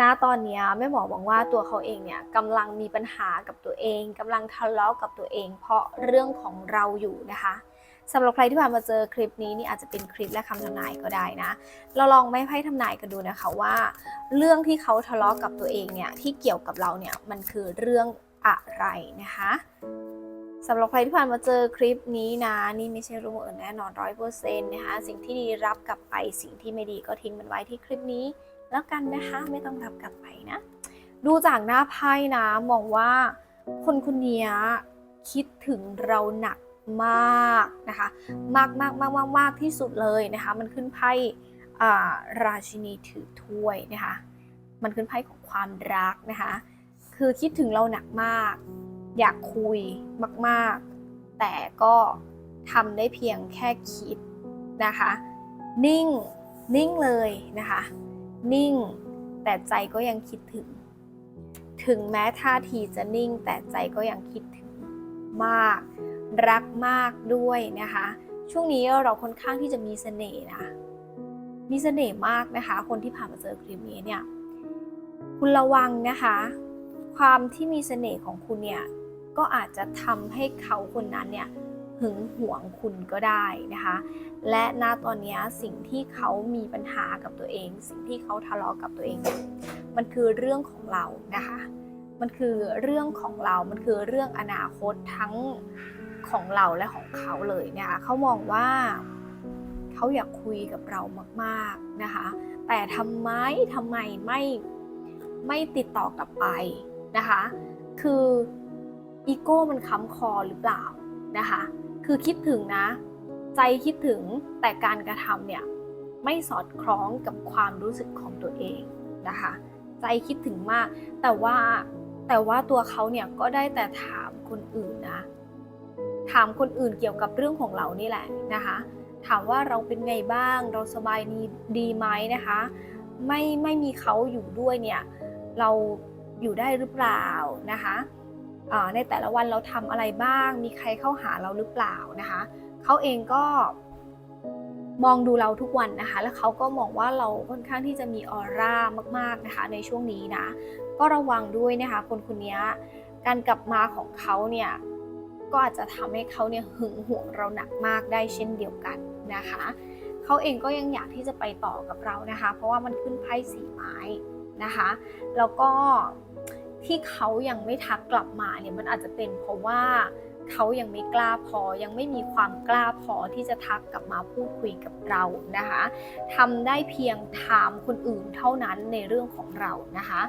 ณตอนนี้แม่หมอบอกว่าตัวเขาเองเนี่ยกำลังมีปัญหากับตัวเองกำลังทะเลาะกับตัวเอง เพราะเรื่องของเราอยู่นะคะสำหรับใครที่ผ่านมาเจอคลิปนี้นี่อาจจะเป็นคลิปและคำทำนายก็ได้นะ เราลองไม่ไพ่ทำนายกันดูนะคะว่า เรื่องที่เขาทะเลาะกับตัวเองเนี่ยที่เกี่ยวกับเราเนี่ยมันคือเรื่องอะไรนะคะสำหรับใครที่ผ่านมาเจอคลิปนี้นะ นี่ไม่ใช่รื่องบังเอิญแน่นอนร้อยเปอร์เซ็นต์นะคะ สิ่งที่ดีรับกลับไปสิ่งที่ไม่ดีก็ทิ้งมันไว้ที่คลิปนี้ แล้วกันนะคะไม่ต้องรับกลับไปนะ ดูจากหน้าไพ่นะมองว่าคนคนนี้คิดถึงเราหนักมากนะคะ มากมากมากมากมากที่สุดเลยนะคะ มันขึ้นไพ่ราชินีถือถ้วยนะคะ มันขึ้นไพ่ของความรักนะคะ คือคิดถึงเราหนักมาก อยากคุยมากๆ แต่ก็ทำได้เพียงแค่คิดนะคะ นิ่งนิ่งเลยนะคะ นิ่ง แต่ใจก็ยังคิดถึง ถึงแม้ท่าทีจะนิ่ง แต่ใจก็ยังคิดถึงมาก รักมากด้วยนะคะ ช่วงนี้เราค่อนข้างที่จะมีเสน่ห์นะ มีเสน่ห์มากนะคะ คนที่ผ่านมาเจอคลิปนี้เนี่ย คุณระวังนะคะ ความที่มีเสน่ห์ของคุณเนี่ย ก็อาจจะทำให้เขาคนนั้นเนี่ย หึงหวงคุณก็ได้นะคะ และณตอนนี้สิ่งที่เขามีปัญหากับตัวเอง สิ่งที่เขาทะเลาะกับตัวเองเนี่ยมันคือเรื่องของเรานะคะ มันคือเรื่องของเรา มันคือเรื่องอนาคตทั้งของเราและของเขาเลยนะคะเขามองว่าเขาอยากคุยกับเรามากๆนะคะ แต่ทำไมทำไมไม่ไม่ติดต่อกลับไปนะคะ คืออีโก้มันค้ำคอหรือเปล่านะคะ คือคิดถึงนะ ใจคิดถึงแต่การกระทำเนี่ยไม่สอดคล้องกับความรู้สึกของตัวเองนะคะ ใจคิดถึงมาก แต่ว่าแต่ว่าตัวเขาเนี่ยก็ได้แต่ถามคนอื่นนะ ถามคนอื่นเกี่ยวกับเรื่องของเรานี่แหละนะคะ ถามว่าเราเป็นไงบ้าง เราสบายดีดีไหมนะคะ ไม่ไม่มีเขาอยู่ด้วยเนี่ย เราอยู่ได้หรือเปล่านะคะ ในแต่ละวันเราทำอะไรบ้าง มีใครเข้าหาเราหรือเปล่านะคะเขาเองก็มองดูเราทุกวันนะคะ แล้วเขาก็มองว่าเราค่อนข้างที่จะมีออร่ามากๆนะคะในช่วงนี้นะ ก็ระวังด้วยนะคะ คนคนนี้การกลับมาของเขาเนี่ยก็อาจจะทำให้เขาเนี่ยหึงหวงเราหนักมากได้เช่นเดียวกันนะคะเขาเองก็ยังอยากที่จะไปต่อกับเรานะคะ เพราะว่ามันขึ้นไพ่สีไม้นะคะ แล้วก็ ที่เขายังไม่ทักกลับมาเนี่ยมันอาจจะเป็นเพราะว่าเขายังไม่กล้าพอยังไม่มีความกล้าพอที่จะทักกลับมาพูดคุยกับเรานะคะทำได้เพียงถามคนอื่นเท่านั้นในเรื่องของเรานะคะ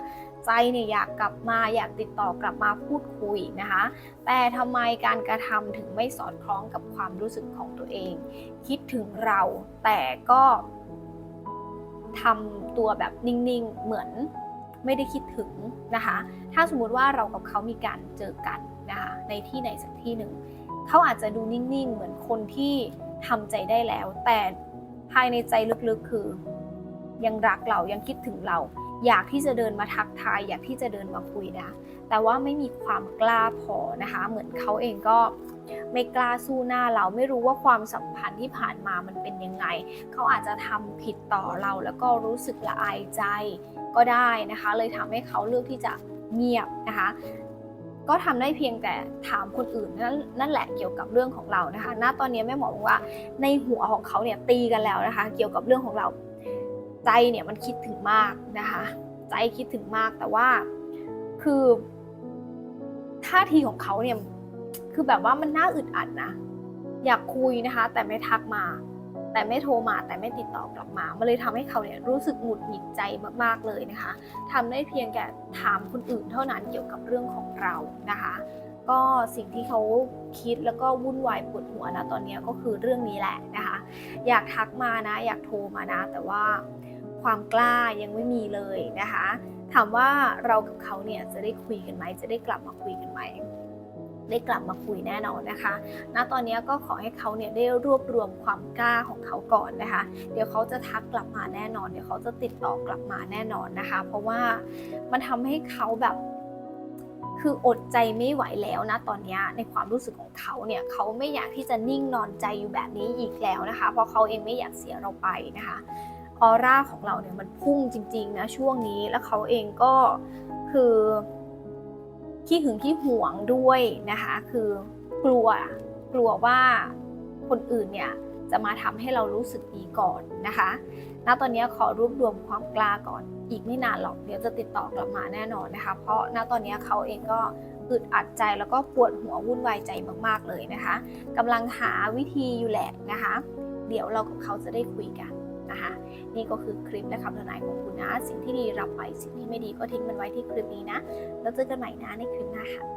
ใจเนี่ยอยากกลับมาอยากติดต่อกลับมาพูดคุยนะคะ แต่ทำไมการกระทำถึงไม่สอดคล้องกับความรู้สึกของตัวเอง คิดถึงเราแต่ก็ทำตัวแบบนิ่งๆเหมือน ไม่ได้คิดถึงนะคะ ถ้าสมมุติว่าเรากับเขามีการเจอกันนะคะในที่ไหนสักที่หนึ่งเขาอาจจะดูนิ่งๆ เหมือนคนที่ทำใจได้แล้ว แต่ภายในใจลึกๆคือ ยังรักเรายังคิดถึงเรา อยากที่จะเดินมาทักทาย อยากที่จะเดินมาคุยนะ แต่ว่าไม่มีความกล้าพอนะคะ เหมือนเขาเองก็ไม่กล้าสู้หน้าเราไม่รู้ว่าความสัมพันธ์ที่ผ่านมามันเป็นยังไง เขาอาจจะทำผิดต่อเราแล้วก็รู้สึกละอายใจก็ได้นะคะ เลยทำให้เขาเลือกที่จะเงียบนะคะก็ทำได้เพียงแต่ถามคนอื่นนั่นนั่นแหละเกี่ยวกับเรื่องของเรานะคะ ณ ตอนนี้แม่หมอบอกว่าในหัวของเขาเนี่ยตีกันแล้วนะคะ เกี่ยวกับเรื่องของเรา ใจเนี่ยมันคิดถึงมากนะคะ ใจคิดถึงมากแต่ว่าคือท่าทีของเขาเนี่ยคือแบบว่ามันน่าอึดอัดนะ อยากคุยนะคะ แต่ไม่ทักมา แต่ไม่โทรมา แต่ไม่ติดต่อกลับมา มันเลยทำให้เขาเนี่ยรู้สึกหงุดหงิดใจมากๆเลยนะคะทำได้เพียงแค่ถามคนอื่นเท่านั้นเกี่ยวกับเรื่องของเรานะคะ ก็สิ่งที่เขาคิดแล้วก็วุ่นวายปวดหัวนะตอนนี้ก็คือเรื่องนี้แหละนะคะ อยากทักมานะ อยากโทรมานะ แต่ว่า ความกล้ายังไม่มีเลยนะคะ ถามว่าเรากับเขาเนี่ยจะได้คุยกันไหมจะได้กลับมาคุยกันไหมได้กลับมาคุยแน่นอนนะคะ ณ ตอนนี้ก็ขอให้เขาเนี่ยได้รวบรวมความกล้าของเขาก่อนนะคะ เดี๋ยวเขาจะทักกลับมาแน่นอน เดี๋ยวเขาจะติดต่อกลับมาแน่นอนนะคะ เพราะว่ามันทำให้เขาแบบคืออดใจไม่ไหวแล้วนะตอนนี้ในความรู้สึกของเขาเนี่ยเขาไม่อยากที่จะนิ่งนอนใจอยู่แบบนี้อีกแล้วนะคะ เพราะเขาเองไม่อยากเสียเราไปนะคะ อร่าของเราเนี่ยมันพุ่งจริง ๆ นะช่วงนี้แล้วเขาเองก็คือขี้หึงขี้หวงด้วยนะคะ คือกลัวกลัวว่าคนอื่นเนี่ยจะมาทำให้เรารู้สึกดีก่อนนะคะ ณ ตอนนี้ขอรวบรวมความกล้าก่อน อีกไม่นานหรอก เดี๋ยวจะติดต่อกลับมาแน่นอนนะคะ เพราะณ ตอนนี้เขาเองก็อึดอัดใจแล้วก็ปวดหัววุ่นวายใจมากๆเลยนะคะกำลังหาวิธีอยู่แหละนะคะ เดี๋ยวเรากับเขาจะได้คุยกัน นะคะนี่ก็คือคลิปและคำทำนายของคุณนะ สิ่งที่ดีรับไปสิ่งที่ไม่ดีก็ทิ้งมันไว้ที่คลิปนี้นะ แล้วเจอกันใหม่นะในคลิปหน้าค่ะ